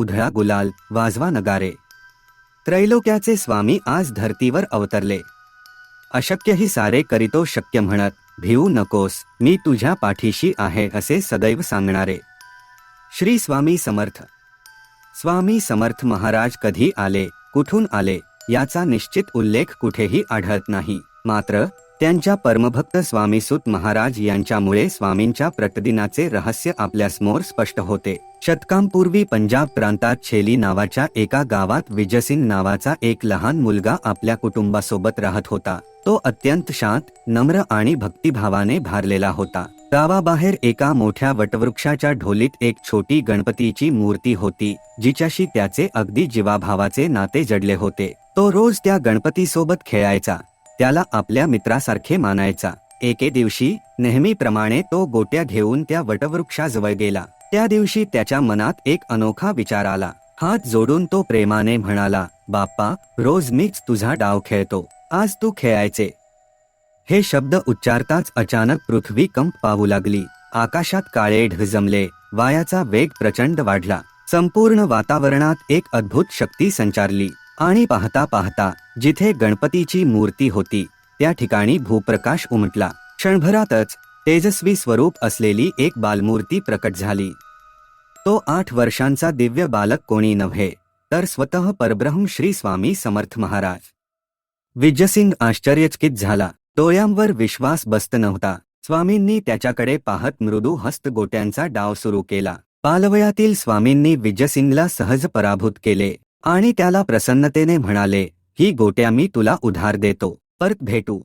उधळा गुलाल वाजवा नगारे. त्रैलोक्याचे स्वामी आज धर्तीवर अवतरले. अशक्यही सारे करीतो शक्य म्हणत भिवू नकोस मी तुझ्या पाठीशी आहे असे सदैव सांगणारे. श्री स्वामी समर्थ. स्वामी समर्थ महाराज कधी आले कुठून आले याचा निश्चित उल्लेख कुठेही आढळत नाही. मात्र त्यांच्या परमभक्त स्वामीसुत महाराज यांच्यामुळे स्वामींच्या प्रतिदिनाचे रहस्य आपल्यासमोर स्पष्ट होते. शतकांपूर्वी पंजाब प्रांतात छेली नावाच्या एका गावात विजयसिंग नावाचा एक लहान मुलगा आपल्या कुटुंबासोबत राहत होता. तो अत्यंत शांत नम्र आणि भक्तिभावाने भारलेला होता. गावाबाहेर एका मोठ्या वटवृक्षाच्या ढोलीत एक छोटी गणपतीची मूर्ती होती जिच्याशी त्याचे अगदी जीवाभावाचे नाते जडले होते. तो रोज त्या गणपतीसोबत खेळायचा. त्याला आपल्या मित्रासारखे मानायचा. एके दिवशी नेहमीप्रमाणे तो गोट्या घेऊन त्या वटवृक्षाजवळ गेला. त्या दिवशी त्याच्या मनात एक अनोखा विचार आला. हात जोडून तो प्रेमाने म्हणाला बाप्पा रोज मीच तुझा डाव खेळतो. आज तू खेळायचे. हे शब्द उच्चारताच अचानक पृथ्वी कंप पाहू लागली. आकाशात काळे ढ जमले वायाचा वेग प्रचंड वाढला. संपूर्ण वातावरणात एक अद्भुत शक्ती संचारली. आणि पाहता पाहता जिथे गणपतीची मूर्ती होती त्या ठिकाणी भूप्रकाश उमटला. क्षणभरातच तेजस्वी स्वरूप असलेली एक बालमूर्ती प्रकट झाली. तो आठ वर्षांचा दिव्य बालक कोणी नव्हे तर स्वतः परब्रह्म श्री स्वामी समर्थ महाराज. विजयसिंग आश्चर्यचकित झाला. डोळ्यांवर विश्वास बसत नव्हता. स्वामींनी त्याच्याकडे पाहत मृदू हस्त गोट्यांचा डाव सुरू केला. पालवयातील स्वामींनी विजयसिंगला सहज पराभूत केले. आणि त्याला प्रसन्नतेने म्हणाले ही गोट्या मी तुला उधार देतो. परत भेटू.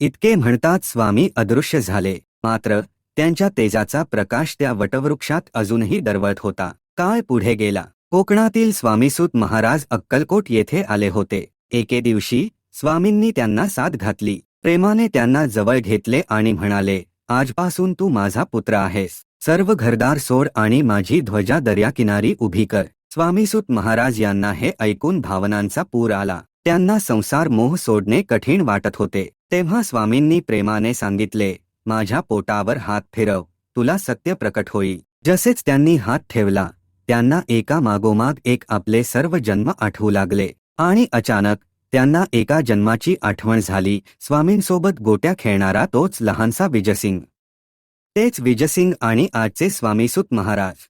इतके म्हणतात स्वामी अदृश्य झाले. मात्र त्यांच्या तेजाचा प्रकाश त्या वटवृक्षात अजूनही दरवळत होता. काळ पुढे गेला. कोकणातील स्वामीसूत महाराज अक्कलकोट येथे आले होते. एके दिवशी स्वामींनी त्यांना साथ घातली. प्रेमाने त्यांना जवळ घेतले आणि म्हणाले आजपासून तू माझा पुत्र आहेस. सर्व घरदार सोड आणि माझी ध्वजा दर्याकिनारी उभी कर. स्वामीसूत महाराज यांना हे ऐकून भावनांचा पूर आला. त्यांना संसार मोह सोडणे कठीण वाटत होते. तेव्हा स्वामींनी प्रेमाने सांगितले माझ्या पोटावर हात फिरव तुला सत्य प्रकट होईल. जसेच त्यांनी हात ठेवला त्यांना एका मागोमाग एक आपले सर्व जन्म आठवू लागले. आणि अचानक त्यांना एका जन्माची आठवण झाली. स्वामींसोबत गोट्या खेळणारा तोच लहानसा विजयसिंग. तेच विजयसिंग आणि आजचे स्वामीसुत महाराज.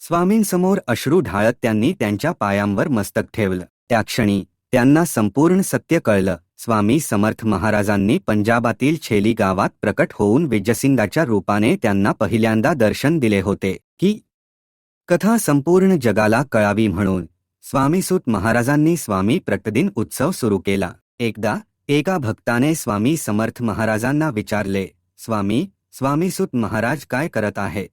स्वामींसमोर अश्रू ढाळत त्यांनी त्यांच्या पायांवर मस्तक ठेवलं. त्या क्षणी त्यांना संपूर्ण सत्य कळलं. स्वामी समर्थ महाराजांनी पंजाबातील छेली गावात प्रकट होऊन विजयसिंगाच्या रूपाने त्यांना पहिल्यांदा दर्शन दिले होते की कथा संपूर्ण जगाला कळावी म्हणून. स्वामीसूत महाराजांनी स्वामी प्रतिदिन उत्सव सुरू केला. एकदा एका भक्ताने स्वामी समर्थ महाराजांना विचारले स्वामी स्वामीसूत महाराज काय करत आहेत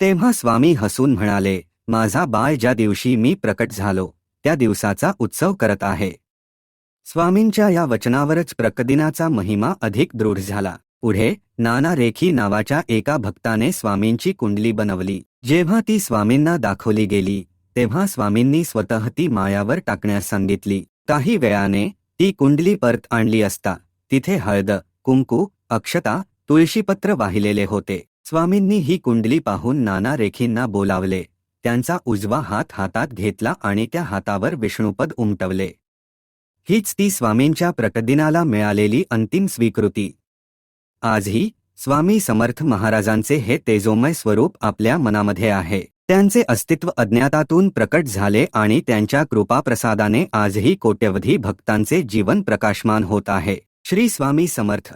तेव्हा स्वामी हसून म्हणाले माझा बाळ ज्या दिवशी मी प्रकट झालो त्या दिवसाचा उत्सव करत आहे. स्वामींच्या या वचनावरच प्रकदिनाचा महिमा अधिक दृढ झाला. पुढे नाना रेखी नावाच्या एका भक्ताने स्वामींची कुंडली बनवली. जेव्हा ती स्वामींना दाखवली गेली तेव्हा स्वामींनी स्वतः ती मायावर टाकण्यास सांगितली. काही वेळाने ती कुंडली परत आणली असता तिथे हळद कुंकू अक्षता तुळशीपत्र वाहिलेले होते. स्वामींनी ही कुंडली पाहून नाना रेखींना बोलावले. त्यांचा उजवा हात हातात घेतला आणि त्या हातावर विष्णुपद उमटवले. हीच ती स्वामींच्या प्रकदिनाला मिळालेली अंतिम स्वीकृती. आजही स्वामी समर्थ महाराजांचे हे तेजोमय स्वरूप आपल्या मनामध्ये आहे. त्यांचे अस्तित्व अज्ञातातून प्रकट झाले आणि त्यांच्या कृपाप्रसादाने आजही कोट्यवधी भक्तांचे जीवन प्रकाशमान होत आहे. श्री स्वामी समर्थ